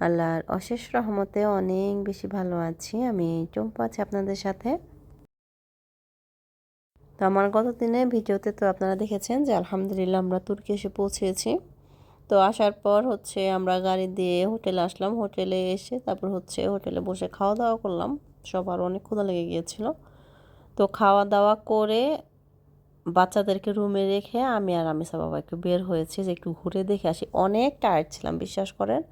আল্লাহর অশেষ রহমতে অনেক বেশি ভালো আছি। আমি চম্পা আছি আপনাদের সাথে। তো আমার গত দিনে ভিডিওতে তো আপনারা দেখেছেন যে আলহামদুলিল্লাহ আমরা তুর্কি এসে পৌঁছেছি। তো আসার পর হচ্ছে আমরা গাড়ি দিয়ে হোটেলে আসলাম। হোটেলে এসে তারপর হচ্ছে হোটেলে বসে খাওয়া দাওয়া করলাম। সবার অনেক ক্ষুধা লেগে গিয়েছিল। তো খাওয়া দাওয়া করে বাচ্চাদেরকে রুমে রেখে আমি আর আমিসা বাবা একটু বের হয়েছি যে একটু ঘুরে দেখে আসি। অনেক টায়ার্ড ছিলাম, বিশ্বাস করেন।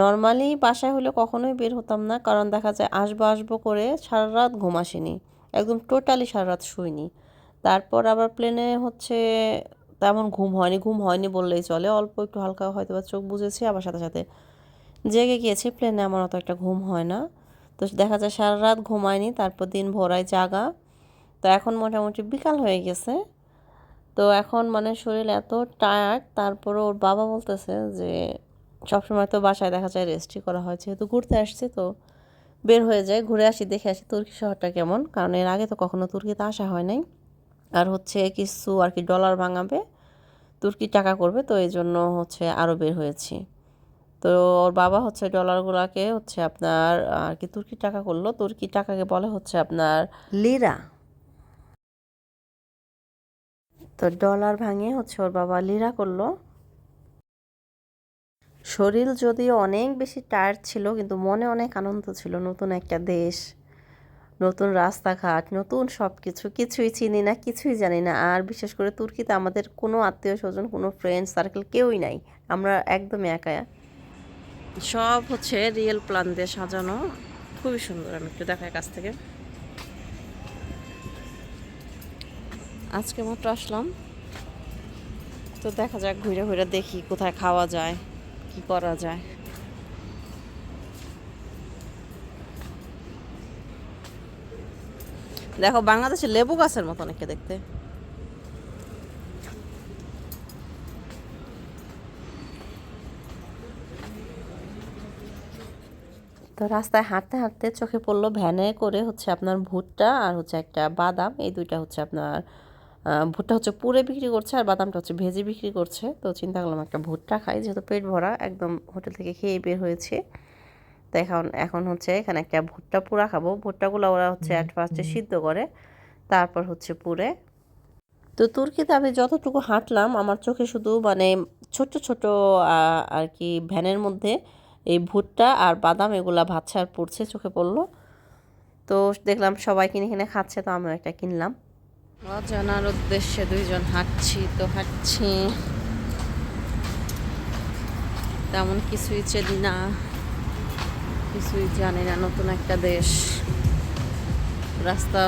নর্মালি বাসায় হলে কখনোই বের হতাম না, কারণ দেখা যায় আসব আসব করে সারা রাত ঘুম আসেনি, একদম টোটালি সারা রাত শুইনি। তারপর আবার প্লেনে হচ্ছে তেমন ঘুম হয়নি ঘুম হয়নি বললেই চলে, অল্প একটু হালকা হয়তো বা চোখ বুঝেছি আবার সাথে সাথে জেগে গিয়েছি প্লেনে আমার অত একটা ঘুম হয় না। তো দেখা যায় সারা রাত ঘুমায়নি, তারপর দিন ভোরায় জাগা। তো এখন মোটামুটি বিকাল হয়ে গেছে। তো এখন মানে শরীর এত টায়ার্ড তারপরে ওর বাবা বলতেছে যে সবসময় তো বাসায় দেখা যায় রেস্টই করা হয়, যেহেতু ঘুরতে আসছে তো বের হয়ে যায় ঘুরে আসি, দেখে আসি তুর্কি শহরটা কেমন। কারণ এর আগে তো কখনো তুর্কিতে আসা হয় নাই। আর হচ্ছে কিছু আর কি ডলার ভাঙাবে, তুর্কি টাকা করবে, তো এই জন্য হচ্ছে আরও বের হয়েছি। তো ওর বাবা হচ্ছে ডলারগুলোকে হচ্ছে আপনার আর কি তুর্কি টাকা করল, তুর্কি টাকাকে বলে হচ্ছে আপনার লিরা। তো ডলার ভাঙিয়ে হচ্ছে ওর বাবা লিরা করল। শরীর যদিও অনেক বেশি টায়ার্ড ছিল, কিন্তু মনে অনেক আনন্দ ছিল। নতুন একটা দেশ, নতুন রাস্তাঘাট, নতুন সব কিছু কিছুই চিনি না, কিছুই জানি না। আর বিশেষ করে তুর্কিতে আমাদের কোনো আত্মীয় স্বজন কোনো ফ্রেন্ড সার্কেল কেউই নাই। আমরা একদমই একা সব হচ্ছে রিয়েল প্ল্যান দিয়ে সাজানো। খুবই সুন্দর, আমি একটু দেখাই কাছ থেকে। আজকে মাত্র আসলাম। তো দেখা যাক, ঘুরে ঘুরে দেখি কোথায় খাওয়া যায়। কি করা যায়? দেখো বাংলাদেশের লেবু গাছের মতো অনেককে দেখতে। তো রাস্তায় হাঁটতে হাঁটতে চোখে পড়ল ভ্যানে করে হচ্ছে আপনার ভুট্টা আর হচ্ছে একটা বাদাম। এই দুইটা হচ্ছে আপনার ভুট্টা হচ্ছে পুরে বিক্রি করছে আর বাদামটা হচ্ছে ভেজে বিক্রি করছে। তো চিন্তা করলাম একটা ভুট্টা খাই যেহেতু পেট ভরা একদম হোটেল থেকে খেয়ে বের হয়েছে। তো এখন এখন হচ্ছে এখানে একটা ভুট্টা পুরা খাব। ভুট্টাগুলো ওরা হচ্ছে অ্যাট ফার্স্টে সিদ্ধ করে তারপর হচ্ছে পুরে। তো তুর্কিতে আমি যতটুকু হাঁটলাম আমার চোখে শুধু মানে ছোট ছোট আর কি ভ্যানের মধ্যে এই ভুট্টা আর বাদাম এগুলা আর পড়ছে চোখে পড়ল। তো দেখলাম সবাই কিনে কিনে খাচ্ছে তো আমিও একটা কিনলাম। অজানার উদ্দেশ্যে দুইজন হাঁটছি, তো হাঁটছি। তেমন কিছুই চেনি না। কিছুই জানি না, নতুন একটা দেশ। রাস্তা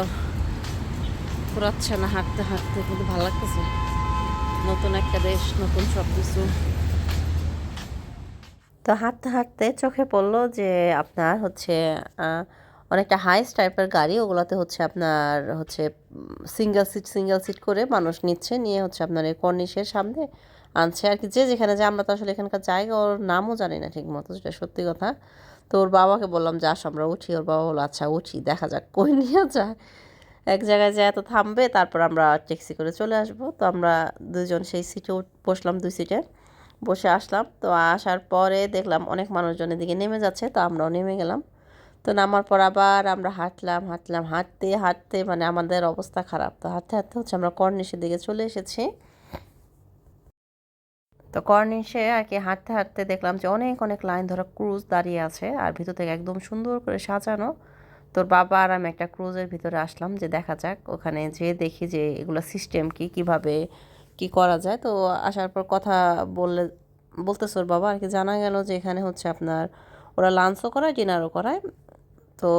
পুরাচ্ছে না, হাঁটতে হাঁটতে, কিন্তু ভালো লাগতেছে। নতুন একটা দেশ, নতুন সব কিছু তো হাঁটতে হাঁটতে চোখে পড়ল যে আপনার হচ্ছে অনেকটা হাইস টাইপের গাড়ি, ওগুলোতে হচ্ছে আপনার হচ্ছে সিঙ্গেল সিট সিঙ্গেল সিট করে মানুষ নিচ্ছে, নিয়ে হচ্ছে আপনার এই কর্নিশের সামনে আনছে। আর কি যে যেখানে যায়, আমরা তো আসলে এখানকার জায়গা, ওর নামও জানি না ঠিক মতো, যেটা সত্যি কথা। তো ওর বাবাকে বললাম যে আসো আমরা উঠি। ওর বাবা বলল আচ্ছা উঠি, দেখা যাক কই নিয়ে যায়। এক জায়গায় যায় তো থামবে, তারপর আমরা ট্যাক্সি করে চলে আসব। তো আমরা দুজন সেই সিটে বসলাম দুই সিটে বসে আসলাম। তো আসার পরে দেখলাম অনেক মানুষজন এদিকে নেমে যাচ্ছে, তো আমরাও নেমে গেলাম। তো নামার পর আবার আমরা হাঁটলাম হাঁটলাম, হাঁটতে হাঁটতে মানে আমাদের অবস্থা খারাপ। তো হাঁটতে হাঁটতে হচ্ছে আমরা কর্নিশের দিকে চলে এসেছি। তো কর্নিশে আর কি হাঁটতে হাঁটতে দেখলাম যে অনেক অনেক লাইন ধরা ক্রুজ দাঁড়িয়ে আছে আর ভিতর থেকে একদম সুন্দর করে সাজানো। তোর বাবা আর আমি একটা ক্রুজের ভিতরে আসলাম যে দেখা যাক, ওখানে যে দেখি যে এগুলো সিস্টেম কি, কীভাবে কি করা যায়। তো আসার পর কথা বললে, বলতেছে ওর বাবা আর কি, জানা গেল যে এখানে হচ্ছে আপনার ওরা লাঞ্চও করায়, ডিনারও করায়। তো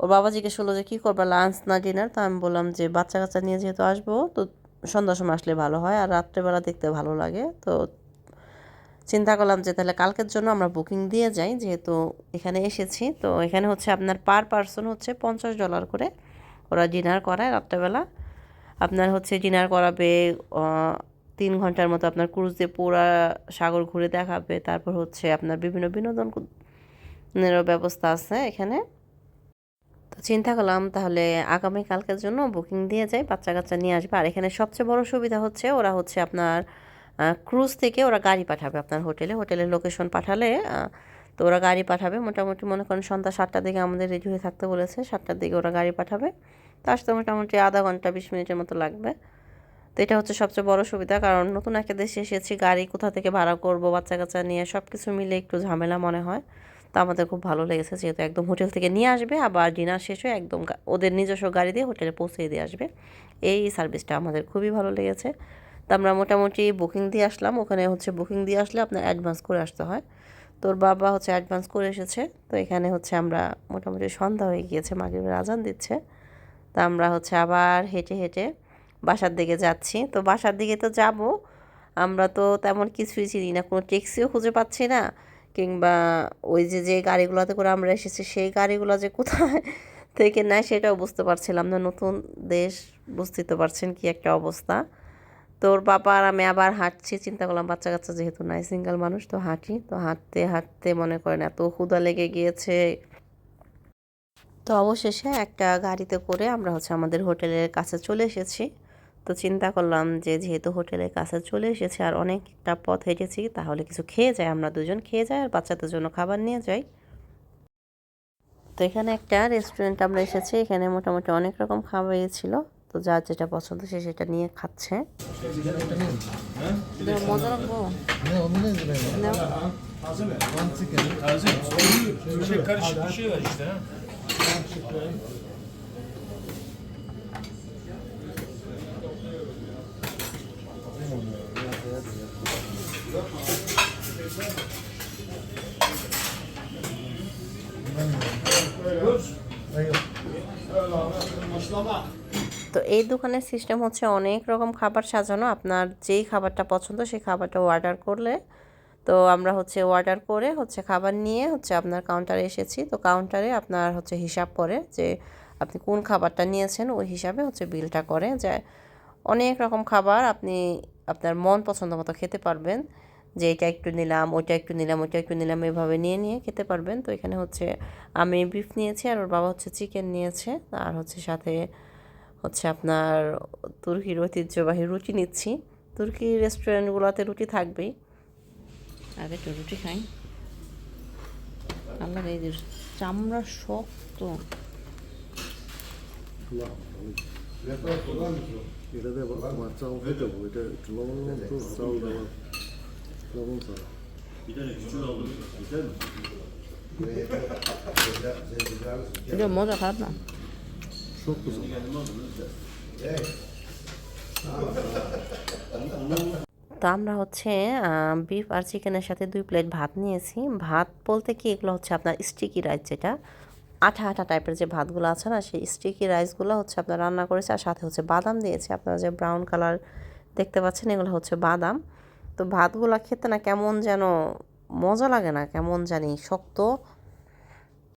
ওর বাবা জিজ্ঞেস করল যে, কী করবা? লাঞ্চ না ডিনার তো আমি বললাম যে, বাচ্চা কাচ্চা নিয়ে যেহেতু আসব, তো সন্ধ্যার সময় আসলে ভালো হয় আর রাত্রেবেলা দেখতে ভালো লাগে। তো চিন্তা করলাম যে, তাহলে কালকের জন্য আমরা বুকিং দিয়ে যাই, যেহেতু এখানে এসেছি। তো এখানে হচ্ছে আপনার পার পারসন হচ্ছে পঞ্চাশ ডলার করে ওরা ডিনার করায় রাত্রেবেলা। আপনার হচ্ছে ডিনার করাবে তিন ঘণ্টার মতো আপনার ক্রুজ দিয়ে পুরা সাগর ঘুরে দেখাবে। তারপর হচ্ছে আপনার বিভিন্ন বিনোদন এরও ব্যবস্থা আছে এখানে। তো চিন্তা করলাম তাহলে আগামী কালকের জন্য বুকিং দিয়ে যাই বাচ্চা কাচ্চা নিয়ে আসবে। আর এখানে সবচেয়ে বড় সুবিধা হচ্ছে, ওরা হচ্ছে আপনার ক্রুজ থেকে ওরা গাড়ি পাঠাবে আপনার হোটেলে। হোটেলের লোকেশন পাঠালে তো ওরা গাড়ি পাঠাবে। মোটামুটি মনে করেন সন্ধ্যা সাতটার দিকে আমাদের রেডি হয়ে থাকতে বলেছে, সাতটার দিকে ওরা গাড়ি পাঠাবে। তো আসতে মোটামুটি আধা ঘণ্টা, বিশ মিনিটের মতো লাগবে। তো এটা হচ্ছে সবচেয়ে বড় সুবিধা, কারণ নতুন একটা দেশে এসেছি, গাড়ি কোথা থেকে ভাড়া করব বাচ্চা কাচ্চা নিয়ে সব কিছু মিলে একটু ঝামেলা মনে হয়। তো আমাদের খুব ভালো লেগেছে, যেহেতু একদম হোটেল থেকে নিয়ে আসবে, আবার ডিনার শেষ হয়ে একদম ওদের নিজস্ব গাড়ি দিয়ে হোটেলে পৌঁছে দিয়ে আসবে। এই সার্ভিসটা আমাদের খুবই ভালো লেগেছে। তো আমরা মোটামুটি বুকিং দিয়ে আসলাম, ওখানে হচ্ছে বুকিং দিয়ে আসলে আপনার অ্যাডভান্স করে আসতে হয়। তোর বাবা হচ্ছে অ্যাডভান্স করে এসেছে, তো এখানে হচ্ছে আমরা মোটামুটি সন্ধ্যা হয়ে গিয়েছে, মাগরিবের আজান দিচ্ছে। তা আমরা হচ্ছে আবার হেঁটে হেঁটে বাসার দিকে যাচ্ছি। তো বাসার দিকে তো যাব, আমরা তো তেমন কিছুই চিনি না, কোনো ট্যাক্সিও খুঁজে পাচ্ছি না। কিংবা ওই যে যে গাড়িগুলোতে করে আমরা এসেছি, সেই গাড়িগুলো যে কোথায় থেকে নেয় সেটাও বুঝতে পারছিলাম না। নতুন দেশ বুঝতে তো পারছেন কি একটা অবস্থা। তোর বাবা আর আমি আবার হাঁটছি, চিন্তা করলাম বাচ্চা কাচ্চা যেহেতু নাই, সিঙ্গেল মানুষ, তো হাঁটি। তো হাঁটতে হাঁটতে মনে করেন এত ক্ষুধা লেগে গিয়েছে। তো অবশেষে একটা গাড়িতে করে আমরা হচ্ছে আমাদের হোটেলের কাছে চলে এসেছি। তো চিন্তা করলাম যে যেহেতু হোটেলের কাছে চলে এসেছি আর অনেকটা পথ হেঁটেছি তাহলে কিছু খেয়ে যাই আমরা দুজন খেয়ে যাই আর বাচ্চাদের জন্য খাবার নিয়ে যাই। তো এখানে একটা রেস্টুরেন্ট আমরা এসেছি এখানে মোটামুটি অনেক রকম খাবারই ছিল। তো যার যেটা পছন্দ সে সেটা নিয়ে খাচ্ছে। মজা. Bir şey karışık bir şey var işte. ha. তো এই দোকানের সিস্টেম হচ্ছে অনেক রকম খাবার সাজানো। আপনার যেই খাবারটা পছন্দ, সেই খাবারটা অর্ডার করলে তো আমরা হচ্ছে অর্ডার করে হচ্ছে খাবার নিয়ে হচ্ছে আপনার কাউন্টারে এসেছি। তো কাউন্টারে আপনার হচ্ছে হিসাব করে যে আপনি কোন খাবারটা নিয়েছেন, ওই হিসাবে হচ্ছে বিলটা করে। যে অনেক রকম খাবার আপনি আপনার মন পছন্দ মতো খেতে পারবেন। যে এটা একটু নিলাম ওইটা একটু নিলাম ওইটা একটু নিলাম এভাবে নিয়ে নিয়ে খেতে পারবেন। তো এখানে হচ্ছে আমি বিফ নিয়েছি আর ওর বাবা হচ্ছে চিকেন নিয়েছে। আর হচ্ছে সাথে হচ্ছে আপনার তুর্কির ঐতিহ্যবাহী রুটি নিচ্ছি। তুর্কি রেস্টুরেন্টগুলোতে রুটি থাকবেই। আগে একটু রুটি খাই। আল্লাহ এই যে চামড়া শক্ত। এটা আমার চাউল খেতে এটা লবণ লবণ তো চাউল দেওয়া লবণ ছাড়া এটা মজা খারাপ না শক্ত চাউল তো আমরা হচ্ছে বিফ আর চিকেনের সাথে দুই প্লেট ভাত নিয়েছি। ভাত বলতে কি, এগুলো হচ্ছে আপনার স্টিকি রাইস যেটা। আঠা আঠা টাইপের যে ভাতগুলো আছে না, সেই স্টিকি রাইসগুলো হচ্ছে আপনার রান্না করেছে। আর সাথে হচ্ছে বাদাম দিয়েছে। আপনারা যে ব্রাউন কালার দেখতে পাচ্ছেন, এগুলো হচ্ছে বাদাম। তো ভাতগুলো খেতে না কেমন যেন মজা লাগে না কেমন জানি শক্ত।